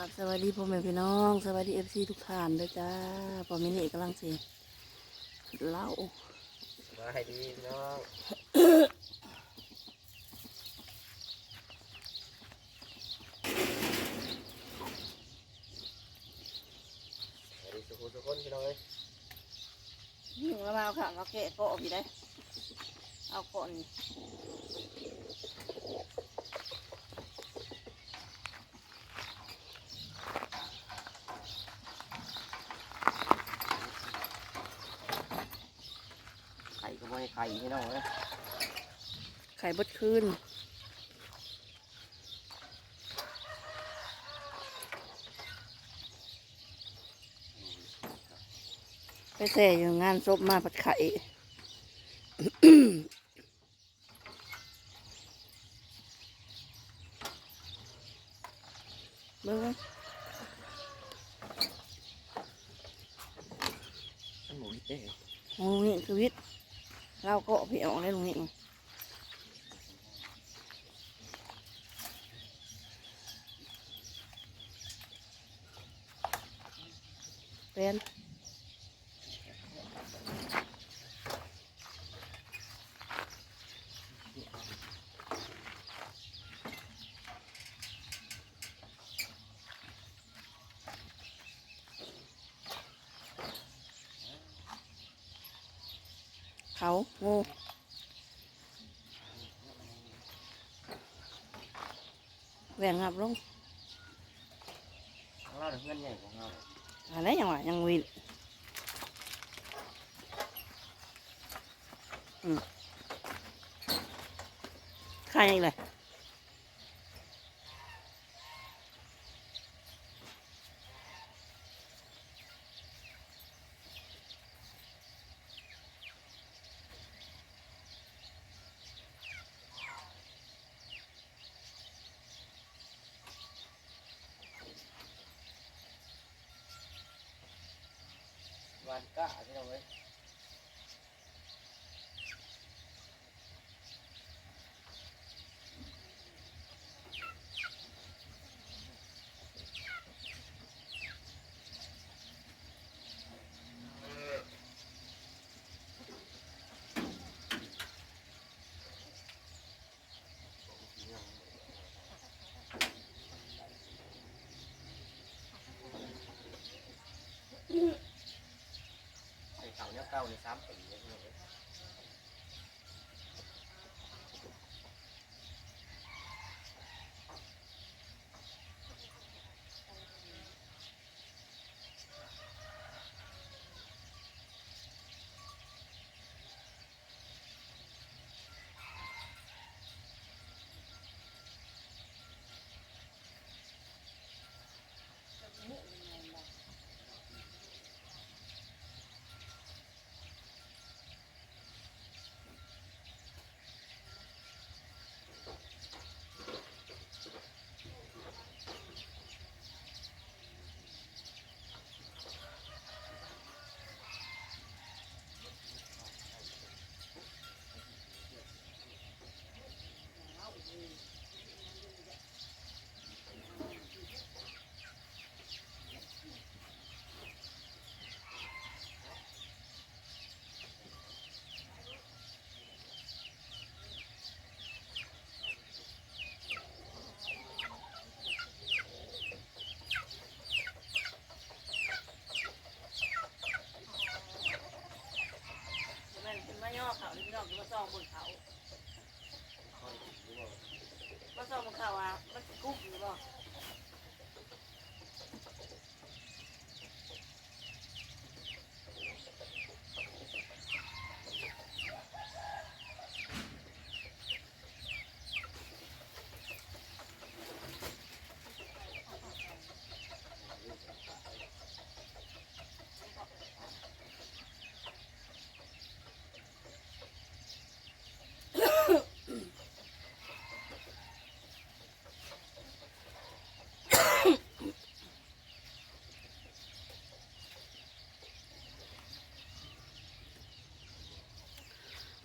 ครับสวัสดีพ่อแม่พี่น้อง สวัสดีเอฟซีทุกท่านด้วยจ้าพ่อแม่นี่กำลังเสียเล่ามาให้ดีพี่น้องสวัสดีสุขุมสุขคนพี่น้องเอ้ยยิ่งมาเอาค่ะมาแกะก็ออกอยู่ได้เอาก่อน ไข่ไม่ให้ไข่พี่น้องเอ้ยไข่บดคืนไปแส่อยู่งานศพมาผัดไข่เบิ่ง มันหมูเด้ โอ้นี่คือวิทย์ เราก็เอาพี่ออกได้ตรงนี้เป็น เขางูแหวงหับลงของ เราเดี๋ยวเพื่อนใหญ่ของเรา อะไรอย่างวะยังวินอืมขายยังไง วานก้าพี่น้องเอ้ย เก่าเนี้ยเก่าในสามปีเนี่ย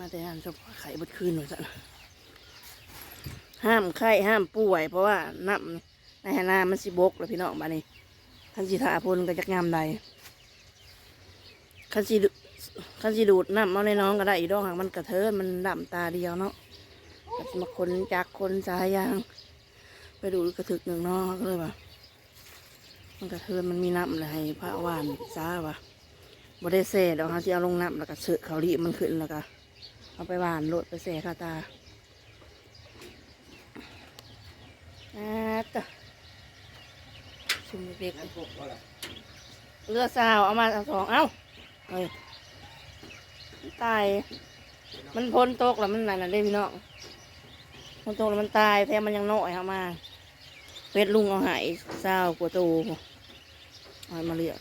มาแต่ห้ามศพไข่บดคืนหน่อยสันห้ามไข้ห้ามป่วย เพราะว่าน้ำในหน้ามันสิบกแล้วพี่น้องบ้านนี้คันสิถาพนก็จักยามใดคันสิดูคันสิดูดน้ำเอาในน้องก็ได้อีดอกหางมันกระเทินมันดำตาเดียวเนาะก็สิมาคนจากคนสายยาง ไปดูกระถึกหนึ่งนาะก็เลยว่ามันกระเทินมันมีน้ำเลยให้พระวานซาว่ะบ่ได้เสดอกเขาจะเอาลงน้ำแล้วก็เสือเขาลีมันขึ้นแล้วก็ เอาไปหวานโลดไปเสคาตาอ่าต่อชุมเด็กงั้นพวกว่าอะไรๆเลือดสาวเอามาเอาสองเอ้าเฮ้ยตาย มันพ้นตกแล้วมันนั่นน่ะได้พี่น้องพ้นตกแล้วมันตายแท้มันยังน้อยเอามาเพชรลุงเอาหายเศร้ากว่าโตเอามาเลี้ยง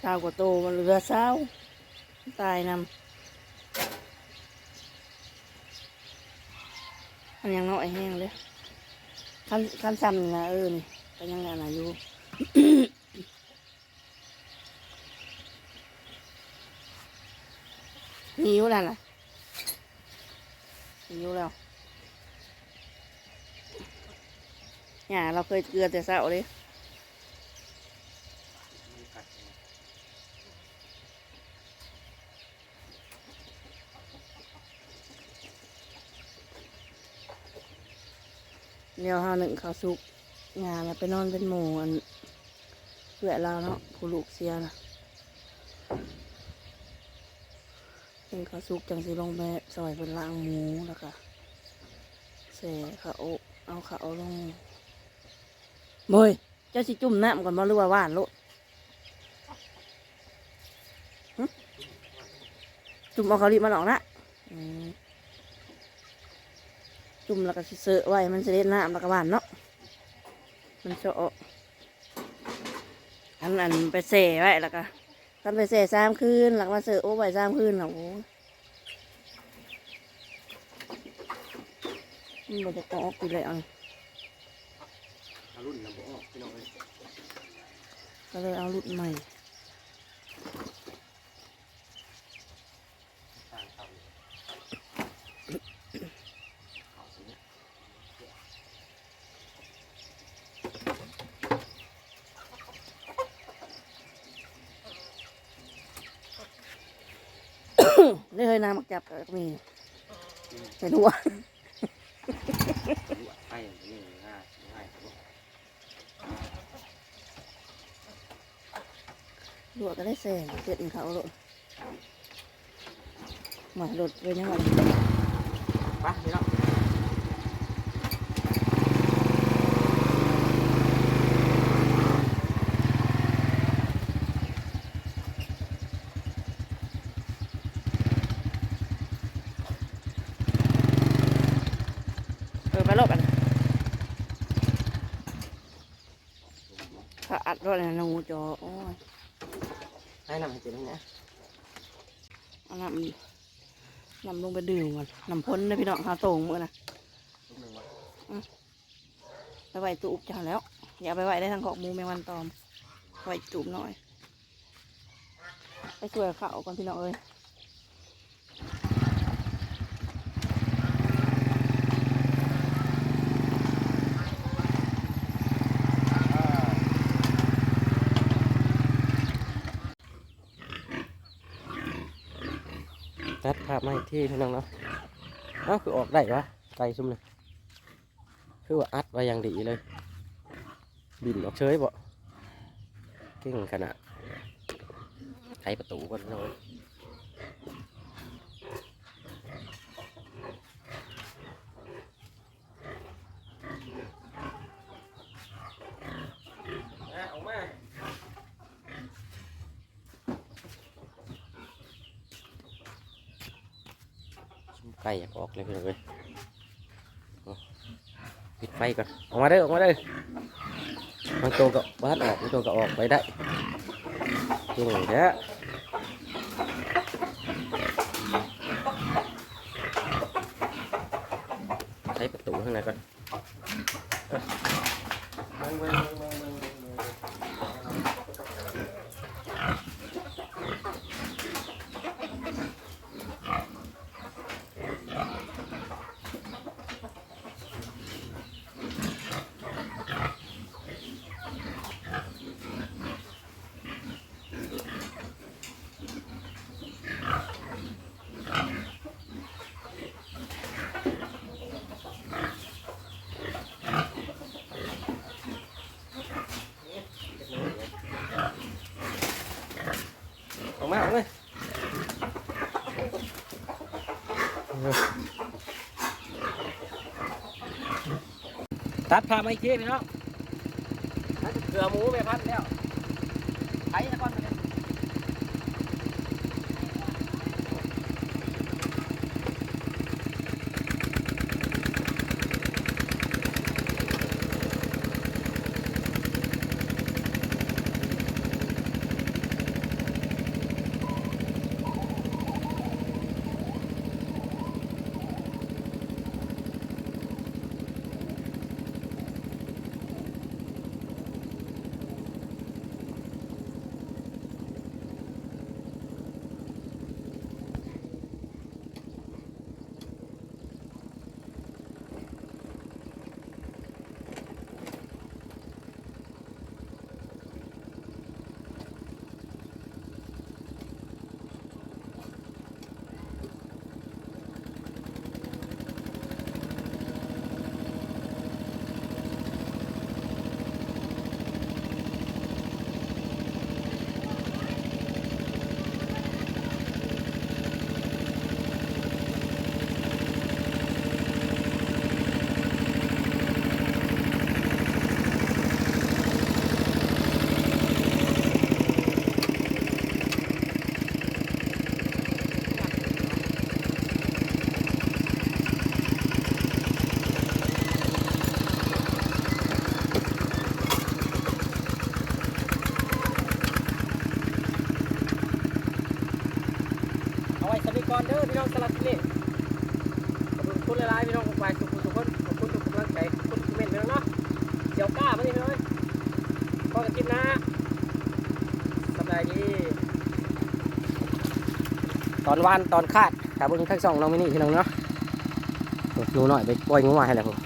เศร้ากว่าโตมันเหลือเศร้า ตายนำมันยังน้อยแห้งเลยขั้นขั้นซ้ำน่ะเออนี่ก็ยังอันนั้นอยู่หิวแล้วนะหิวแล้วเนี่ยเราเคยเกลือแต่เช้าเลย มันกัดเนี่ย เดี๋ยวห้าหนึ่งข้าวสุกงานไปนอนเป็นหมูอันเพื่อเราเนาะผู้ลูกเสียนะเป็นข้าวสุกจังสิลงไปซอยเป็นล่างหมูแล้วก็เสข้าวเอาข้าวลงเบยเจ้าสิจุ่มน้ำก่อนบ่หรือว่าว่านลดหึจุ่มเอาข้าวรีมาหลอกนะอืม จุ่มแล้วก็สิเสอะไว้ มันจะเล่นน้ำแล้วก็หวานเนาะ มันจะออกอันอันไปเสไว้แล้วก็ท่านไปเสสามคืนหลังมาเสอะโอ้ไว้สามคืนแล้วโอ้มันบ่จะต้องออกไปเลยเอันเอารุ่นนะบอกพี่น้องเลยก็เลยเอารุ่นใหม่ ต่างเขาเอาสิเนี่ย ได้เคยน้ำมัก จับก็มีไม่รู้ว่าไปอย่างนี้ง่ายง่ายลวกก็ได้เสงเกิดอีกเขาหลดหมาหลดไปยังไงไปพี่น้อง ไปโลดกันขาอัดรถนะงูจอโอ้ยให้นำให้เจนนะเอาน้ำน้ำลงไปดื่มก่อนน้ำพ้นนะพี่น้องหาโต่งมือนะลูกหนึ่งวะไปไหวตูบจ้าแล้ว อย่าไปไหวได้ทางของหมูแมงวันตอมไหวตูบหน่อย ไปช่วยเขาก่อนพี่น้องเอ้ย ตัดภาพมาอีกที่พี่น้องเนาะเอ้าคือออกได้ปะไกลซุ่มเลยคือว่าอัดไว้อย่างดีเลย บินออกเฉยบ่เก่งขนาดไขประตูก่อนพี่น้องเอ้ยอะออกมา ไก่อยากออกเลยพี่น้องเอ้ยปิดไฟก่อนออกมาเด้อออกมาเด้อบางตัวก็บ้านออกบางตัวก็ออกไปได้จริงเด้อใช้ประตูข้างในก่อนเอ้ยเบิ่งเบิ่งเบิ่งเบิ่งเบิ่งเบิ่ง อกมาออกเลย ตัดพาไมาอีกทีพี่น้องเกลือหมูไปพันแล้วไถนะก่อน เอาไว้สนิทก่อนเด้อพี่น้องสลับที่นี่ขอบคุณหลายๆพี่น้องทุกฝ่ายทุกทุกคนขอบคุณทุกกำลังใจขอบคุณทุกเมนต์พี่น้องเนาะเดี๋ยวกล้ามาดิพี่น้องพอกันกินนะสบายดีตอนวานตอนคาดถ้าเบิ่งทั้งสองน้องมินี่พี่น้องเนาะหนูหน่อยไปปล่อยงูมาให้แล้วผม